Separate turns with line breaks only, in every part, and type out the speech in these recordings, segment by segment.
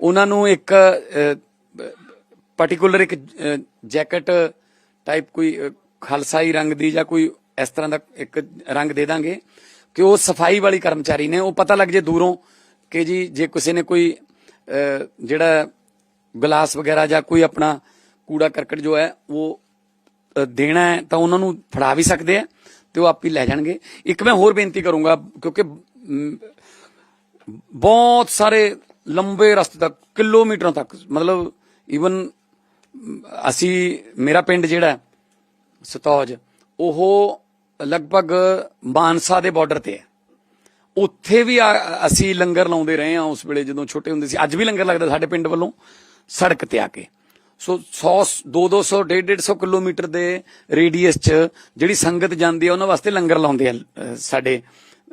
ਉਹਨਾਂ ਨੂੰ ਇੱਕ ਪਾਰਟਿਕੂਲਰ ਇੱਕ ਜੈਕਟ ਟਾਈਪ ਕੋਈ ਖਾਲਸਾਈ ਰੰਗ ਦੀ ਜਾਂ ਕੋਈ ਇਸ ਤਰ੍ਹਾਂ ਦਾ ਇੱਕ ਰੰਗ ਦੇ ਦਾਂਗੇ ਕਿ ਉਹ ਸਫ਼ਾਈ ਵਾਲੀ ਕਰਮਚਾਰੀ ਨੇ। ਉਹ ਪਤਾ ਲੱਗ ਜੇ ਦੂਰੋਂ ਕਿ ਜੀ, ਜੇ ਕਿਸੇ ਨੇ ਕੋਈ ਜਿਹੜਾ ਗਲਾਸ ਵਗੈਰਾ ਜਾਂ ਕੋਈ ਆਪਣਾ ਕੂੜਾ ਕਰਕਟ ਜੋ ਹੈ, ਉਹ ਦੇਣਾ ਹੈ, ਤਾਂ ਉਹਨਾਂ ਨੂੰ ਫੜਾ ਵੀ ਸਕਦੇ ਆ ਤੇ ਉਹ ਆਪ ਹੀ ਲੈ ਜਾਣਗੇ। ਇੱਕ ਮੈਂ ਹੋਰ ਬੇਨਤੀ ਕਰੂੰਗਾ, ਕਿਉਂਕਿ ਬਹੁਤ ਸਾਰੇ ਲੰਬੇ ਰਸਤੇ ਤੱਕ, ਕਿਲੋਮੀਟਰਾਂ ਤੱਕ, ਮਤਲਬ ਈਵਨ ਅਸੀਂ, ਮੇਰਾ ਪਿੰਡ ਜਿਹੜਾ ਸਤੌਜ, ਉਹ ਲਗਭਗ ਮਾਨਸਾ ਦੇ ਬਾਰਡਰ ਤੇ ਹੈ। ਉੱਥੇ ਵੀ ਆ- ਅਸੀਂ ਲੰਗਰ ਲਾਉਂਦੇ ਰਹੇ ਹਾਂ ਉਸ ਵੇਲੇ ਜਦੋਂ ਛੋਟੇ ਹੁੰਦੇ ਸੀ। ਅੱਜ ਵੀ ਲੰਗਰ ਲੱਗਦਾ ਸਾਡੇ ਪਿੰਡ ਵੱਲੋਂ, ਸੜਕ ਤੇ ਆ ਕੇ। ਸੋ 100 2 200 150 ਕਿਲੋਮੀਟਰ ਦੇ ਰੇਡੀਅਸ ਚ ਜਿਹੜੀ ਸੰਗਤ ਜਾਂਦੀ ਹੈ, ਉਹਨਾਂ ਵਾਸਤੇ ਲੰਗਰ ਲਾਉਂਦੇ ਆ ਸਾਡੇ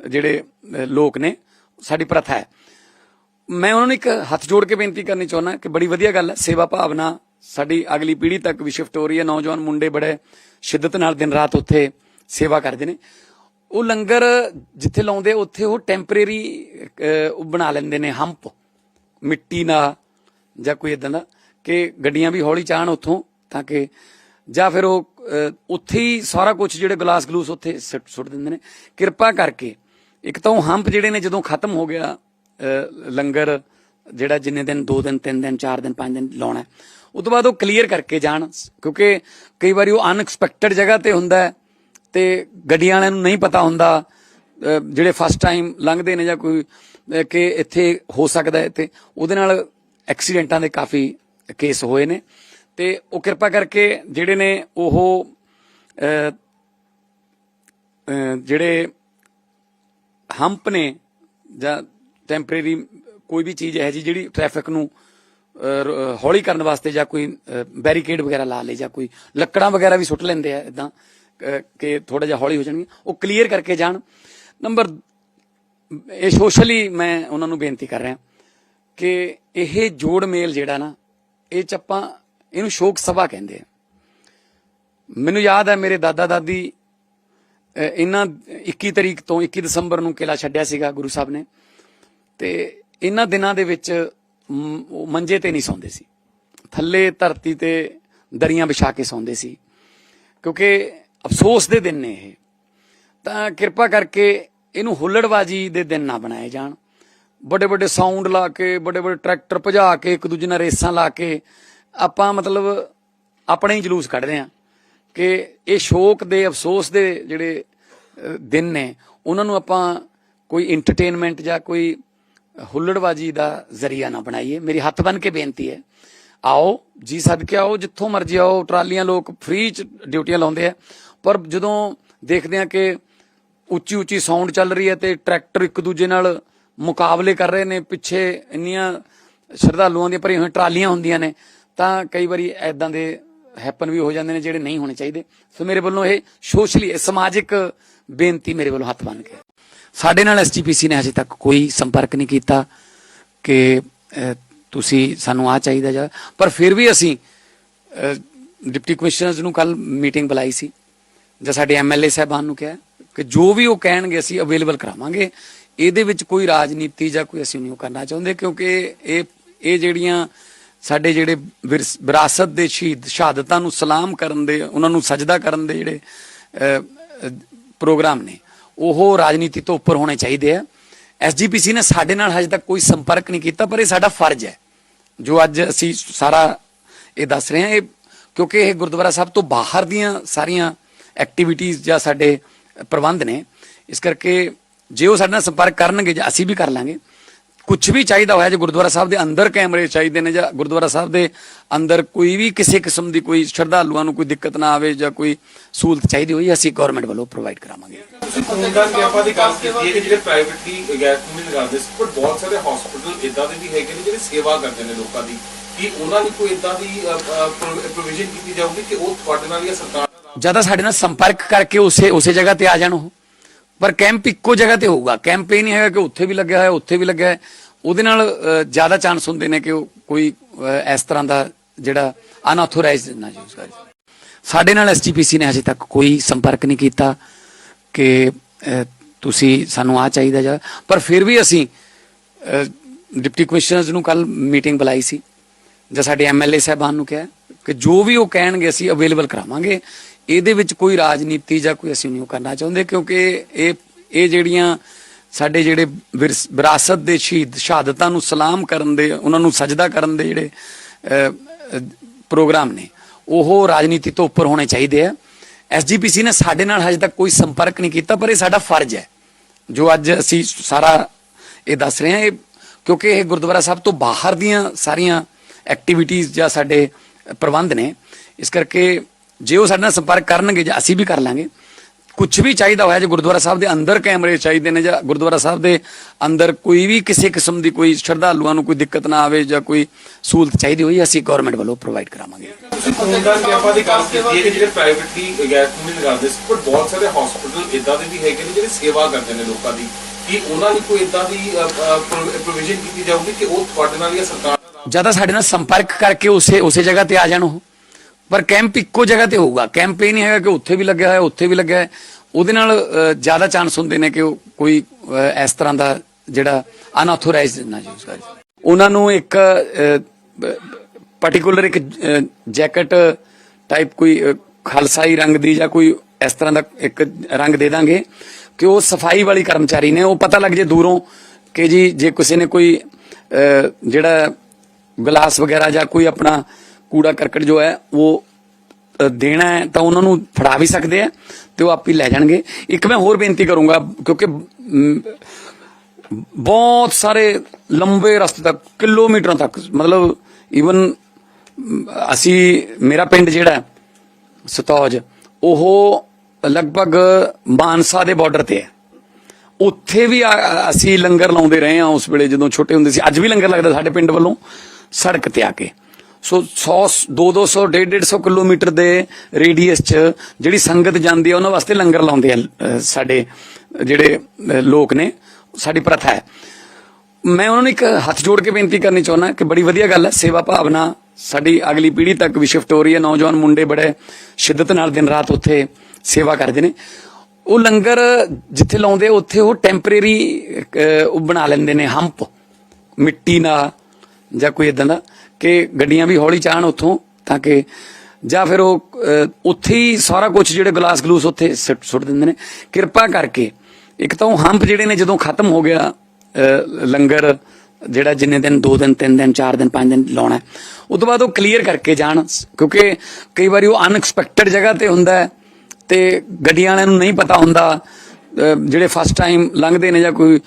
ਜਿਹੜੇ ਲੋਕ ਨੇ, ਸਾਡੀ ਪ੍ਰਥਾ ਹੈ। ਮੈਂ ਉਹਨਾਂ ਨੂੰ ਇੱਕ ਹੱਥ ਜੋੜ ਕੇ ਬੇਨਤੀ ਕਰਨੀ ਚਾਹੁੰਦਾ ਕਿ ਬੜੀ ਵਧੀਆ ਗੱਲ ਹੈ। ਸੇਵਾ ਭਾਵਨਾ ਸਾਡੀ ਅਗਲੀ ਪੀੜ੍ਹੀ ਤੱਕ ਵੀ ਸ਼ਿਫਟ ਹੋ ਰਹੀ ਹੈ। ਨੌਜਵਾਨ ਮੁੰਡੇ ਬੜੇ ਸ਼ਿੱਦਤ ਨਾਲ ਦਿਨ ਰਾਤ ਉੱਥੇ ਸੇਵਾ ਕਰਦੇ ਨੇ। ਉਹ ਲੰਗਰ ਜਿੱਥੇ ਲਾਉਂਦੇ, ਉੱਥੇ ਉਹ ਟੈਂਪਰੇਰੀ ਉਹ ਬਣਾ ਲੈਂਦੇ ਨੇ ਹੰਪ, ਮਿੱਟੀ ਨਾਲ ਜਾਂ ਕੋਈ ਇਦਾਂ ਦਾ ਕਿ ਗੱਡੀਆਂ ਵੀ ਹੌਲੀ ਚਾਹਣ ਉੱਥੋਂ ਤਾਂ ਕਿ ਜਾਂ ਫਿਰ ਉਹ ਉੱਥੇ ਹੀ ਸਾਰਾ ਕੁਝ ਜਿਹੜੇ ਗਲਾਸ ਗਲੂਸ ਉੱਥੇ ਸੁੱਟ ਸੁੱਟ ਦਿੰਦੇ ਨੇ। ਕਿਰਪਾ ਕਰਕੇ ਇੱਕ ਤਾਂ ਉਹ ਹੰਪ ਜਿਹੜੇ ਨੇ ਜਦੋਂ ਖਤਮ ਹੋ ਗਿਆ ਲੰਗਰ ਜਿਹੜਾ ਜਿੰਨੇ ਦਿਨ 2 ਦਿਨ 3 ਦਿਨ 4 ਦਿਨ 5 ਦਿਨ ਲਾਉਣਾ ਹੈ, ਉਹ ਤੋਂ ਬਾਅਦ ਉਹ ਕਲੀਅਰ ਕਰਕੇ ਜਾਣ ਕਿਉਂਕਿ ਕਈ ਵਾਰੀ ਉਹ ਅਨਐਕਸਪੈਕਟਡ ਜਗ੍ਹਾ ਤੇ ਹੁੰਦਾ ਹੈ ਤੇ ਗੱਡੀਆਂ ਵਾਲਿਆਂ ਨੂੰ ਨਹੀਂ ਪਤਾ ਹੁੰਦਾ ਜਿਹੜੇ ਫਸਟ ਟਾਈਮ ਲੰਘਦੇ ਨੇ ਜਾਂ ਕੋਈ ਕਿ ਇੱਥੇ ਹੋ ਸਕਦਾ ਹੈ ਤੇ ਉਹਦੇ ਨਾਲ ਐਕਸੀਡੈਂਟਾਂ ਦੇ ਕਾਫੀ ਕੇਸ ਹੋਏ ਨੇ। ਤੇ ਉਹ ਕਿਰਪਾ ਕਰਕੇ ਜਿਹੜੇ ਨੇ ਉਹ ਜਿਹੜੇ ਹੰਪ ਨੇ ਜਾਂ ਟੈਂਪਰੇਰੀ ਕੋਈ ਵੀ ਚੀਜ਼ ਹੈ ਜੀ ਜਿਹੜੀ ਟ੍ਰੈਫਿਕ ਨੂੰ ਹੌਲੀ ਕਰਨ ਵਾਸਤੇ ਜਾਂ ਕੋਈ ਬੈਰੀਕੇਡ ਵਗੈਰਾ ਲਾ ਲੇ ਜਾਂ ਕੋਈ ਲੱਕੜਾਂ ਵਗੈਰਾ ਵੀ ਸੁੱਟ ਲੈਂਦੇ ਆ ਇਦਾਂ ਕਿ ਥੋੜਾ ਜਿਹਾ ਹੌਲੀ ਹੋ ਜਾਣਗੇ ਉਹ ਕਲੀਅਰ ਕਰਕੇ ਜਾਣ। ਨੰਬਰ ਇਹ ਸੋਸ਼ਲੀ ਮੈਂ ਉਹਨਾਂ ਨੂੰ ਬੇਨਤੀ ਕਰ ਰਿਹਾ ਕਿ ਇਹ ਜੋੜ ਮੇਲ ਜਿਹੜਾ ਨਾ, ਇਹ ਚ ਆਪਾਂ ਇਹਨੂੰ ਸ਼ੋਕ ਸਭਾ ਕਹਿੰਦੇ ਆ। ਮੈਨੂੰ ਯਾਦ ਹੈ ਮੇਰੇ ਦਾਦਾ ਦਾਦੀ ਇਹਨਾਂ 21 ਤਰੀਕ ਤੋਂ 21 ਦਸੰਬਰ ਨੂੰ ਕਿਲਾ ਛੱਡਿਆ ਸੀਗਾ ਗੁਰੂ ਸਾਹਿਬ ਨੇ। ਤੇ ਇਹਨਾਂ ਦਿਨਾਂ ਦੇ ਵਿੱਚ ਮੰਜੇ ਤੇ ਨਹੀਂ ਸੌਂਦੇ ਸੀ। ਥੱਲੇ ਧਰਤੀ ਤੇ ਦਰੀਆਂ ਵਿਛਾ ਕੇ ਸੌਂਦੇ ਸੀ। ਕਿਉਂਕਿ ਅਫਸੋਸ ਦੇ ਦਿਨ ਨੇ ਇਹ। ਤਾਂ ਕਿਰਪਾ ਕਰਕੇ ਇਹਨੂੰ ਹੁੱਲੜਬਾਜੀ ਦੇ ਦਿਨ ਨਾ ਬਣਾਏ ਜਾਣ। ਵੱਡੇ ਵੱਡੇ ਸਾਊਂਡ ਲਾ ਕੇ ਵੱਡੇ ਵੱਡੇ ਟਰੈਕਟਰ ਭਜਾ ਕੇ, ਇੱਕ ਦੂਜੇ ਨਾਲ ਰੇਸਾਂ ਲਾ ਕੇ ਆਪਾਂ ਮਤਲਬ ਆਪਣੇ ਹੀ ਜਲੂਸ ਕੱਢਦੇ ਆ ਕਿ ਇਹ ਸ਼ੋਕ ਦੇ, ਅਫਸੋਸ ਦੇ ਜਿਹੜੇ ਦਿਨ ਨੇ, ਉਹਨਾਂ ਨੂੰ ਆਪਾਂ ਕੋਈ ਐਂਟਰਟੇਨਮੈਂਟ ਜਾਂ ਕੋਈ ਹੁੱਲੜਬਾਜੀ ਦਾ ਜ਼ਰੀਆ ਨਾ ਬਣਾਈਏ। ਮੇਰੀ ਹੱਥ ਬੰਨ ਕੇ ਬੇਨਤੀ ਹੈ, ਆਓ, ਜੀ ਸਦਕੇ ਆਓ, ਜਿੱਥੋਂ ਮਰਜ਼ੀ ਆਓ, ਟਰਾਲੀਆਂ ਲੋਕ ਫ੍ਰੀ ਚ ਡਿਊਟੀਆਂ ਲਾਉਂਦੇ ਆ, ਪਰ ਜਦੋਂ ਦੇਖਦੇ ਆ ਕਿ ਉੱਚੀ ਉੱਚੀ ਸਾਊਂਡ ਚੱਲ ਰਹੀ ਹੈ ਤੇ ਟਰੈਕਟਰ ਇੱਕ ਦੂਜੇ ਨਾਲ ਮੁਕਾਬਲੇ ਕਰ ਰਹੇ ਨੇ, ਪਿੱਛੇ ਇੰਨੀਆਂ ਸ਼ਰਧਾਲੂਆਂ ਦੀਆਂ ਭਰੀਆਂ ਹੋਈਆਂ ਟਰਾਲੀਆਂ ਹੁੰਦੀਆਂ ਨੇ, ਤਾਂ ਕਈ ਵਾਰੀ ਐਦਾਂ ਦੇ ਹੈਪਨ ਵੀ ਹੋ ਜਾਂਦੇ ਨੇ ਜਿਹੜੇ ਨਹੀਂ ਹੋਣੇ ਚਾਹੀਦੇ। ਸੋ ਮੇਰੇ ਵੱਲੋਂ ਇਹ ਸੋਸ਼ਲੀ ਸਮਾਜਿਕ ਬੇਨਤੀ ਮੇਰੇ ਵੱਲੋਂ ਹੱਥ ਬੰਨ ਕੇ। ਸਾਡੇ ਨਾਲ ਐਸਜੀਪੀਸੀ ਨੇ ਅਜੇ ਤੱਕ ਕੋਈ ਸੰਪਰਕ ਨਹੀਂ ਕੀਤਾ ਕਿ ਤੁਸੀਂ ਸਾਨੂੰ ਆ ਚਾਹੀਦਾ ਜਾਂ ਪਰ ਫਿਰ ਵੀ ਅਸੀਂ ਡਿਪਟੀ ਕਮਿਸ਼ਨਰਸ ਨੂੰ ਕੱਲ ਮੀਟਿੰਗ ਬੁਲਾਈ ਸੀ, ਜਾਂ ਸਾਡੇ ਐਮਐਲਏ ਸਾਹਿਬਾਨ ਨੂੰ ਕਿਹਾ ਕਿ ਜੋ ਵੀ ਉਹ ਕਹਿਣਗੇ ਅਸੀਂ ਅਵੇਲੇਬਲ ਕਰਾਵਾਂਗੇ। ਇਹਦੇ ਵਿੱਚ ਕੋਈ ਰਾਜਨੀਤੀ ਜਾਂ ਕੋਈ ਅਸੀਂ ਨਹੀਂ ਉਹ ਕਰਨਾ ਚਾਹੁੰਦੇ ਕਿਉਂਕਿ ਇਹ ਇਹ ਜਿਹੜੀਆਂ ਸਾਡੇ ਜਿਹੜੇ ਵਿਰਸ- ਵਿਰਾਸਤ ਦੇ ਸ਼ਹੀਦ, ਸ਼ਹਾਦਤਾਂ ਨੂੰ ਸਲਾਮ ਕਰਨ ਦੇ, ਉਹਨਾਂ ਨੂੰ ਸਜਦਾ ਕਰਨ ਦੇ ਜਿਹੜੇ ਪ੍ਰੋਗਰਾਮ ਨੇ ਉਹ ਰਾਜਨੀਤੀ ਤੋਂ ਉੱਪਰ ਹੋਣੇ ਚਾਹੀਦੇ ਆ। ਐਸਜੀਪੀਸੀ ਨੇ ਸਾਡੇ ਨਾਲ ਹਜੇ ਤੱਕ ਕੋਈ ਸੰਪਰਕ ਨਹੀਂ ਕੀਤਾ, ਪਰ ਇਹ ਸਾਡਾ ਫਰਜ਼ ਹੈ। ਜੋ ਅੱਜ ਅਸੀਂ ਸਾਰਾ ਇਹ ਦੱਸ ਰਹੇ ਹਾਂ, ਇਹ ਕਿਉਂਕਿ ਇਹ ਗੁਰਦੁਆਰਾ ਸਾਹਿਬ ਤੋਂ ਬਾਹਰ ਦੀਆਂ ਸਾਰੀਆਂ ਐਕਟੀਵਿਟੀਜ਼ ਜਾਂ ਸਾਡੇ ਪ੍ਰਬੰਧ ਨੇ। ਇਸ ਕਰਕੇ ਜੇ ਉਹ ਸਾਡੇ ਨਾਲ ਸੰਪਰਕ ਕਰਨਗੇ ਜਾਂ ਅਸੀਂ ਵੀ ਕਰ ਲਾਂਗੇ ਕੁਝ ਵੀ ਚਾਹੀਦਾ ਹੋਇਆ ਜੇ ਗੁਰਦੁਆਰਾ ਸਾਹਿਬ ਦੇ ਅੰਦਰ ਕੈਮਰੇ ਚਾਹੀਦੇ ਨੇ ਜਾਂ ਗੁਰਦੁਆਰਾ ਸਾਹਿਬ ਦੇ ਅੰਦਰ ਕੋਈ ਵੀ ਕਿਸੇ ਕਿਸਮ ਦੀ ਕੋਈ ਸ਼ਰਧਾਲੂਆਂ ਨੂੰ ਕੋਈ ਦਿੱਕਤ ਨਾ ਆਵੇ ਜਾਂ ਕੋਈ ਸਹੂਲਤ ਚਾਹੀਦੀ ਹੋਈ ਅਸੀਂ ਗਵਰਨਮੈਂਟ ਵੱਲੋਂ ਪ੍ਰੋਵਾਈਡ ਕਰਾਵਾਂਗੇ।
ਤੁਸੀਂ ਖੂਨਦਾਨ ਕੈਂਪਾਂ ਦੀ ਗੱਲ ਕੀਤੀ ਹੈ ਕਿ ਜਿਹੜੇ ਪ੍ਰਾਈਵੇਟਲੀ ਗੈਰ ਕਮਿਊਨਿਟੀ ਕਰਦੇ ਸੀ ਪਰ ਬਹੁਤ ਸਾਰੇ ਹਸਪੀਟਲ ਇਦਾਂ ਦੇ ਵੀ ਹੈਗੇ ਨੇ ਜਿਹੜੇ ਸੇਵਾ ਕਰਦੇ ਨੇ ਲੋਕਾਂ ਦੀ ਕੀ ਉਹਨਾਂ ਦੀ ਕੋਈ ਇਦਾਂ ਦੀ ਪ੍ਰੋਵੀਜ਼ਨ ਕੀਤੀ ਜਾਊਗੀ ਕਿ ਉਹ ਤੁਹਾਡੇ ਨਾਲ ਜਾਂ ਸਰਕਾਰ ਨਾਲ
ਜ਼ਿਆਦਾ ਸਾਡੇ ਨਾਲ ਸੰਪਰਕ ਕਰਕੇ ਉਸੇ ਉਸੇ ਜਗ੍ਹਾ ਤੇ ਆ ਜਾਣ ਉਹ। ਪਰ ਕੈਂਪ ਇੱਕੋ ਜਗ੍ਹਾ ਤੇ ਹੋਊਗਾ। ਕੈਂਪ ਇਹ ਨਹੀਂ ਹੈਗਾ ਕਿ ਉੱਥੇ ਵੀ ਲੱਗਿਆ ਹੋਇਆ ਉੱਥੇ ਵੀ ਲੱਗਿਆ ਹੈ ਉਹਦੇ ਨਾਲ ਜ਼ਿਆਦਾ ਚਾਂਸ ਹੁੰਦੇ ਨੇ ਕਿ ਉਹ ਕੋਈ ਇਸ ਤਰ੍ਹਾਂ ਦਾ ਜਿਹੜਾ ਅਨਆਥੋਰਾਈਜ਼ਡ ਨਾ ਯੂਜ਼ ਕਰੇ। ਸਾਡੇ ਨਾਲ ਐਸਜੀਪੀਸੀ ਨੇ ਅਜੇ ਤੱਕ ਕੋਈ ਸੰਪਰਕ ਨਹੀਂ ਕੀਤਾ ਕਿ ਤੁਸੀਂ ਸਾਨੂੰ ਆ ਚਾਹੀਦਾ ਜਾਂ, ਪਰ ਫਿਰ ਵੀ ਅਸੀਂ ਡਿਪਟੀ ਕਮਿਸ਼ਨਰਸ ਨੂੰ ਕੱਲ ਮੀਟਿੰਗ ਬੁਲਾਈ ਸੀ, ਜਾਂ ਸਾਡੇ ਐਮਐਲਏ ਸਾਹਿਬਾਨ ਨੂੰ ਕਿਹਾ ਕਿ ਜੋ ਵੀ ਉਹ ਕਹਿਣਗੇ ਅਸੀਂ ਅਵੇਲੇਬਲ ਕਰਾਵਾਂਗੇ। ਇਹਦੇ ਵਿੱਚ ਕੋਈ ਰਾਜਨੀਤੀ ਜਾਂ ਕੋਈ ਅਸੀਂ ਨਹੀਂ ਉਹ ਕਰਨਾ ਚਾਹੁੰਦੇ ਕਿਉਂਕਿ ਇਹ ਇਹ ਜਿਹੜੀਆਂ ਸਾਡੇ ਜਿਹੜੇ ਵਿਰਸ- ਵਿਰਾਸਤ ਦੇ ਸ਼ਹੀਦ, ਸ਼ਹਾਦਤਾਂ ਨੂੰ ਸਲਾਮ ਕਰਨ ਦੇ, ਉਹਨਾਂ ਨੂੰ ਸਜਦਾ ਕਰਨ ਦੇ ਜਿਹੜੇ ਪ੍ਰੋਗਰਾਮ ਨੇ, ਉਹ ਰਾਜਨੀਤੀ ਤੋਂ ਉੱਪਰ ਹੋਣੇ ਚਾਹੀਦੇ ਆ। ਐਸਜੀਪੀਸੀ ਨੇ ਸਾਡੇ ਨਾਲ ਹਜੇ ਤੱਕ ਕੋਈ ਸੰਪਰਕ ਨਹੀਂ ਕੀਤਾ, ਪਰ ਇਹ ਸਾਡਾ ਫਰਜ਼ ਹੈ। ਜੋ ਅੱਜ ਅਸੀਂ ਸਾਰਾ ਇਹ ਦੱਸ ਰਹੇ ਹਾਂ, ਇਹ ਕਿਉਂਕਿ ਇਹ ਗੁਰਦੁਆਰਾ ਸਾਹਿਬ ਤੋਂ ਬਾਹਰ ਦੀਆਂ ਸਾਰੀਆਂ ਐਕਟੀਵਿਟੀਆਂ ਜਾਂ ਸਾਡੇ ਪ੍ਰਬੰਧ ਨੇ, ਇਸ ਕਰਕੇ ਜੇ ਉਹ ਸਾਡੇ ਨਾਲ ਸੰਪਰਕ ਕਰਨਗੇ ਜਾਂ ਅਸੀਂ ਵੀ ਕਰ ਲਾਂਗੇ ਕੁਝ ਵੀ ਚਾਹੀਦਾ ਹੋਇਆ ਜੇ ਗੁਰਦੁਆਰਾ ਸਾਹਿਬ ਦੇ ਅੰਦਰ ਕੈਮਰੇ ਚਾਹੀਦੇ ਨੇ ਜਾਂ ਗੁਰਦੁਆਰਾ ਸਾਹਿਬ ਦੇ ਅੰਦਰ ਕੋਈ ਵੀ ਕਿਸੇ ਕਿਸਮ ਦੀ ਕੋਈ ਸ਼ਰਧਾਲੂਆਂ ਨੂੰ ਕੋਈ ਦਿੱਕਤ ਨਾ ਆਵੇ ਜਾਂ ਕੋਈ ਸਹੂਲਤ ਚਾਹੀਦੀ ਹੋਈ ਅਸੀਂ ਗਵਰਨਮੈਂਟ ਵੱਲੋਂ ਪ੍ਰੋਵਾਈਡ ਕਰਾਵਾਂਗੇ।
ਤੁਸੀਂ ਖੂਨਦਾਨ ਕੈਂਪਾਂ ਦੀ ਗੱਲ ਕੀਤੀ ਹੈ ਕਿ ਜਿਹੜੇ ਪ੍ਰਾਈਵੇਟਲੀ ਗੈਰ ਕਾਨੂੰਨੀ ਲਗਾਉਂਦੇ ਸੀ ਪਰ ਬਹੁਤ ਸਾਰੇ ਹਸਪੀਟਲ ਇਦਾਂ ਦੇ ਵੀ ਹੈਗੇ ਨੇ ਜਿਹੜੇ ਸੇਵਾ ਕਰਦੇ ਨੇ ਲੋਕਾਂ ਦੀ ਕਿ ਉਹਨਾਂ ਲਈ ਕੋਈ ਇਦਾਂ ਦੀ ਪ੍ਰੋਵੀਜ਼ਨ ਕੀਤੀ ਜਾਊਗੀ ਕਿ ਉਹ ਤੁਹਾਡੇ ਨਾਲ ਜਾਂ ਸਰਕਾਰ
ਜ਼ਿਆਦਾ ਸਾਡੇ ਨਾਲ ਸੰਪਰਕ ਕਰਕੇ ਉਸੇ ਉਸੇ ਜਗ੍ਹਾ ਤੇ ਆ ਜਾਣ ਉਹ। ਪਰ ਕੈਂਪ ਇੱਕੋ ਜਗ੍ਹਾ ਤੇ ਹੋਊਗਾ। ਕੈਂਪ ਇਹ ਨਹੀਂ ਹੈਗਾ ਕਿ ਉੱਥੇ ਵੀ ਲੱਗਿਆ ਹੋਇਆ, ਉੱਥੇ ਵੀ ਲੱਗਿਆ ਹੈ ਉਹਦੇ ਨਾਲ ਜ਼ਿਆਦਾ ਚਾਂਸ ਹੁੰਦੇ ਨੇ ਕਿ ਕੋਈ ਇਸ ਤਰ੍ਹਾਂ ਦਾ ਜਿਹੜਾ ਅਨਆਥੋਰਾਈਜ਼ਡ ਨਾ ਯੂਜ਼ ਕਰੇ। ਉਹਨਾਂ ਨੂੰ ਇੱਕ ਪਾਰਟਿਕੂਲਰ ਇੱਕ ਜੈਕਟ ਟਾਈਪ ਕੋਈ ਖਾਲਸਾਈ ਰੰਗ ਦੀ ਜਾਂ ਕੋਈ ਇਸ ਤਰ੍ਹਾਂ ਦਾ ਇੱਕ ਰੰਗ ਦੇ ਦਾਂਗੇ ਕਿ ਉਹ ਸਫ਼ਾਈ ਵਾਲੀ ਕਰਮਚਾਰੀ ਨੇ। ਉਹ ਪਤਾ ਲੱਗ ਜੇ ਦੂਰੋਂ ਕਿ ਜੀ, ਜੇ ਕਿਸੇ ਨੇ ਕੋਈ ਜਿਹੜਾ ਗਲਾਸ ਵਗੈਰਾ ਜਾਂ ਕੋਈ ਆਪਣਾ ਕੂੜਾ ਕਰਕਟ ਜੋ ਹੈ, ਉਹ ਦੇਣਾ ਹੈ, ਤਾਂ ਉਹਨਾਂ ਨੂੰ ਫੜਾ ਵੀ ਸਕਦੇ ਆ ਤੇ ਉਹ ਆਪ ਹੀ ਲੈ ਜਾਣਗੇ। ਇੱਕ ਮੈਂ ਹੋਰ ਬੇਨਤੀ ਕਰੂੰਗਾ, ਕਿਉਂਕਿ ਬਹੁਤ ਸਾਰੇ ਲੰਬੇ ਰਸਤੇ ਤੱਕ, ਕਿਲੋਮੀਟਰਾਂ ਤੱਕ, ਮਤਲਬ ਈਵਨ ਅਸੀਂ, ਮੇਰਾ ਪਿੰਡ ਜਿਹੜਾ ਸਤੌਜ, ਉਹ ਲਗਭਗ ਮਾਨਸਾ ਦੇ ਬਾਰਡਰ ਤੇ ਹੈ। ਉੱਥੇ ਵੀ ਅਸੀਂ ਲੰਗਰ ਲਾਉਂਦੇ ਰਹੇ ਹਾਂ ਉਸ ਵੇਲੇ ਜਦੋਂ ਛੋਟੇ ਹੁੰਦੇ ਸੀ। ਅੱਜ ਵੀ ਲੰਗਰ ਲੱਗਦਾ ਸਾਡੇ ਪਿੰਡ ਵੱਲੋਂ, ਸੜਕ ਤੇ ਆ ਕੇ। ਸੋ 100 2 200 150 150 ਕਿਲੋਮੀਟਰ ਦੇ ਰੇਡੀਅਸ ਚ ਜਿਹੜੀ ਸੰਗਤ ਜਾਂਦੀ ਹੈ ਉਹਨਾਂ ਵਾਸਤੇ ਲੰਗਰ ਲਾਉਂਦੇ ਆ ਸਾਡੇ, ਜਿਹੜੇ ਲੋਕ ਨੇ, ਸਾਡੀ ਪ੍ਰਥਾ ਹੈ। ਮੈਂ ਉਹਨਾਂ ਨੂੰ ਇੱਕ ਹੱਥ ਜੋੜ ਕੇ ਬੇਨਤੀ ਕਰਨੀ ਚਾਹੁੰਦਾ ਕਿ ਬੜੀ ਵਧੀਆ ਗੱਲ ਹੈ, ਸੇਵਾ ਭਾਵਨਾ ਸਾਡੀ ਅਗਲੀ ਪੀੜ੍ਹੀ ਤੱਕ ਵੀ ਸ਼ਿਫਟ ਹੋ ਰਹੀ ਹੈ। ਨੌਜਵਾਨ ਮੁੰਡੇ ਬੜੇ ਸ਼ਿੱਦਤ ਨਾਲ ਦਿਨ ਰਾਤ ਉੱਥੇ ਸੇਵਾ ਕਰਦੇ ਨੇ। ਉਹ ਲੰਗਰ ਜਿੱਥੇ ਲਾਉਂਦੇ ਉੱਥੇ ਉਹ ਟੈਂਪਰੇਰੀ ਉਹ ਬਣਾ ਲੈਂਦੇ ਨੇ ਹੰਪ ਮਿੱਟੀ ਨਾਲ ਜਾਂ ਕੋਈ ਇਦਾਂ ਦਾ। ਕਿ ਗੱਡੀਆਂ ਵੀ ਹੌਲੀ ਚਾਹਣ ਉੱਥੋਂ ਤਾਂ ਕਿ ਜਾਂ ਫਿਰ ਉਹ ਉੱਥੇ ਹੀ ਸਾਰਾ ਕੁਝ ਜਿਹੜੇ ਗਲਾਸ ਗਲੂਸ ਉੱਥੇ ਸੁੱਟ ਸੁੱਟ ਦਿੰਦੇ ਨੇ। ਕਿਰਪਾ ਕਰਕੇ ਇੱਕ ਤਾਂ ਉਹ ਹੰਪ ਜਿਹੜੇ ਨੇ ਜਦੋਂ ਖਤਮ ਹੋ ਗਿਆ ਲੰਗਰ ਜਿਹੜਾ ਜਿੰਨੇ ਦਿਨ 2 ਦਿਨ 3 ਦਿਨ 4 ਦਿਨ 5 ਦਿਨ ਲਾਉਣਾ ਹੈ, ਉਹ ਤੋਂ ਬਾਅਦ ਉਹ ਕਲੀਅਰ ਕਰਕੇ ਜਾਣ। ਕਿਉਂਕਿ ਕਈ ਵਾਰੀ ਉਹ ਅਨਐਕਸਪੈਕਟਡ ਜਗ੍ਹਾ ਤੇ ਹੁੰਦਾ ਹੈ ਤੇ ਗੱਡੀਆਂ ਵਾਲਿਆਂ ਨੂੰ ਨਹੀਂ ਪਤਾ ਹੁੰਦਾ ਜਿਹੜੇ ਫਸਟ ਟਾਈਮ ਲੰਘਦੇ ਨੇ ਜਾਂ ਕੋਈ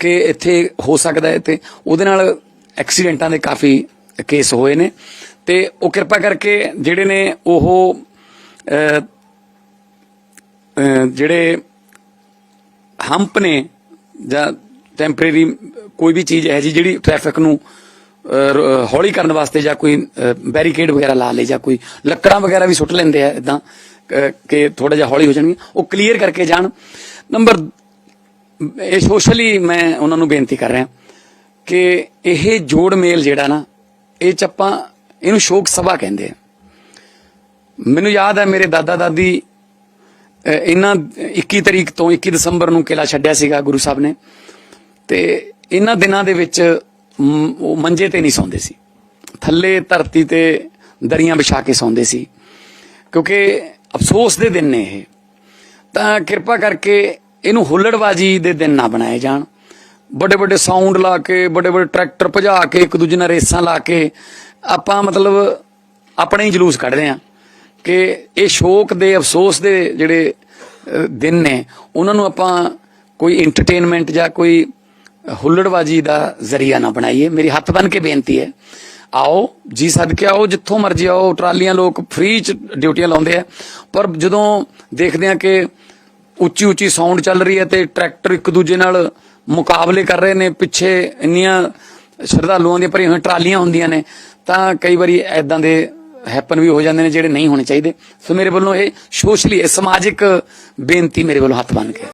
ਕਿ ਇੱਥੇ ਹੋ ਸਕਦਾ ਹੈ ਤੇ ਉਹਦੇ ਨਾਲ ਐਕਸੀਡੈਂਟਾਂ ਦੇ ਕਾਫੀ ਕੇਸ ਹੋਏ ਨੇ। ਤੇ ਉਹ ਕਿਰਪਾ ਕਰਕੇ ਜਿਹੜੇ ਨੇ ਉਹ ਜਿਹੜੇ ਹੰਪ ਨੇ ਜਾਂ ਟੈਂਪਰੇਰੀ ਕੋਈ ਵੀ ਚੀਜ਼ ਹੈ ਜੀ ਜਿਹੜੀ ਟ੍ਰੈਫਿਕ ਨੂੰ ਹੌਲੀ ਕਰਨ ਵਾਸਤੇ ਜਾਂ ਕੋਈ ਬੈਰੀਕੇਡ ਵਗੈਰਾ ਲਾ ਲੇ ਜਾਂ ਕੋਈ ਲੱਕੜਾਂ ਵਗੈਰਾ ਵੀ ਸੁੱਟ ਲੈਂਦੇ ਆ ਇਦਾਂ ਕਿ ਥੋੜਾ ਜਿਹਾ ਹੌਲੀ ਹੋ ਜਾਣਗੇ ਉਹ ਕਲੀਅਰ ਕਰਕੇ ਜਾਣ। ਨੰਬਰ ਇਹ ਸੋਸ਼ਲੀ ਮੈਂ ਉਹਨਾਂ ਨੂੰ ਬੇਨਤੀ ਕਰ ਰਿਹਾ ਕਿ ਇਹ ਜੋੜ ਮੇਲ ਜਿਹੜਾ ਨਾ ਇਹ ਚ ਆਪਾਂ ਇਹਨੂੰ ਸ਼ੋਕ ਸਭਾ ਕਹਿੰਦੇ ਆ। ਮੈਨੂੰ ਯਾਦ ਹੈ ਮੇਰੇ ਦਾਦਾ ਦਾਦੀ ਇਹਨਾਂ 21 ਤਰੀਕ ਤੋਂ 21 ਦਸੰਬਰ ਨੂੰ ਕਿਲਾ ਛੱਡਿਆ ਸੀਗਾ ਗੁਰੂ ਸਾਹਿਬ ਨੇ। ਤੇ ਇਹਨਾਂ ਦਿਨਾਂ ਦੇ ਵਿੱਚ ਉਹ ਮੰਜੇ ਤੇ ਨਹੀਂ ਸੌਂਦੇ ਸੀ। ਥੱਲੇ ਧਰਤੀ ਤੇ ਦਰੀਆਂ ਵਿਛਾ ਕੇ ਸੌਂਦੇ ਸੀ। ਕਿਉਂਕਿ ਅਫਸੋਸ ਦੇ ਦਿਨ ਨੇ ਇਹ। ਤਾਂ ਕਿਰਪਾ ਕਰਕੇ ਇਹਨੂੰ ਹੁੱਲੜਬਾਜੀ ਦੇ ਦਿਨ ਨਾ ਬਣਾਏ ਜਾਣ। ਵੱਡੇ ਵੱਡੇ ਸਾਊਂਡ ਲਾ ਕੇ ਵੱਡੇ ਵੱਡੇ ਟਰੈਕਟਰ ਭਜਾ ਕੇ, ਇੱਕ ਦੂਜੇ ਨਾਲ ਰੇਸਾਂ ਲਾ ਕੇ, ਆਪਾਂ ਮਤਲਬ ਆਪਣੇ ਹੀ ਜਲੂਸ ਕੱਢਦੇ ਆ ਕਿ ਇਹ ਸ਼ੋਕ ਦੇ, ਅਫਸੋਸ ਦੇ ਜਿਹੜੇ ਦਿਨ ਨੇ, ਉਹਨਾਂ ਨੂੰ ਆਪਾਂ ਕੋਈ ਐਂਟਰਟੇਨਮੈਂਟ ਜਾਂ ਕੋਈ ਹੁੱਲੜਬਾਜੀ ਦਾ ਜ਼ਰੀਆ ਨਾ ਬਣਾਈਏ। ਮੇਰੀ ਹੱਥ ਬਨ ਕੇ ਬੇਨਤੀ ਹੈ, ਆਓ, ਜੀ ਸਦਕੇ ਆਓ, ਜਿੱਥੋਂ ਮਰਜ਼ੀ ਆਓ, ਟਰਾਲੀਆਂ ਲੋਕ ਫ੍ਰੀ ਚ ਡਿਊਟੀਆਂ ਲਾਉਂਦੇ ਆ, ਪਰ ਜਦੋਂ ਦੇਖਦੇ ਆ ਕਿ ਉੱਚੀ ਉੱਚੀ ਸਾਊਂਡ ਚੱਲ ਰਹੀ ਹੈ ਤੇ ਟਰੈਕਟਰ ਇੱਕ ਦੂਜੇ ਨਾਲ ਮੁਕਾਬਲੇ ਕਰ ਰਹੇ ਨੇ, ਪਿੱਛੇ ਇੰਨੀਆਂ ਸ਼ਰਧਾਲੂਆਂ ਦੀਆਂ ਭਰੀਆਂ ਹੋਈਆਂ ਟਰਾਲੀਆਂ ਹੁੰਦੀਆਂ ਨੇ, ਤਾਂ ਕਈ ਵਾਰੀ ਐਦਾਂ ਦੇ ਹੈਪਨ ਵੀ ਹੋ ਜਾਂਦੇ ਨੇ ਜਿਹੜੇ ਨਹੀਂ ਹੋਣੇ ਚਾਹੀਦੇ। ਸੋ ਮੇਰੇ ਵੱਲੋਂ ਇਹ ਸੋਸ਼ਲੀ, ਇਹ ਸਮਾਜਿਕ ਬੇਨਤੀ ਮੇਰੇ ਵੱਲੋਂ ਹੱਥ ਬੰਨ ਕੇ।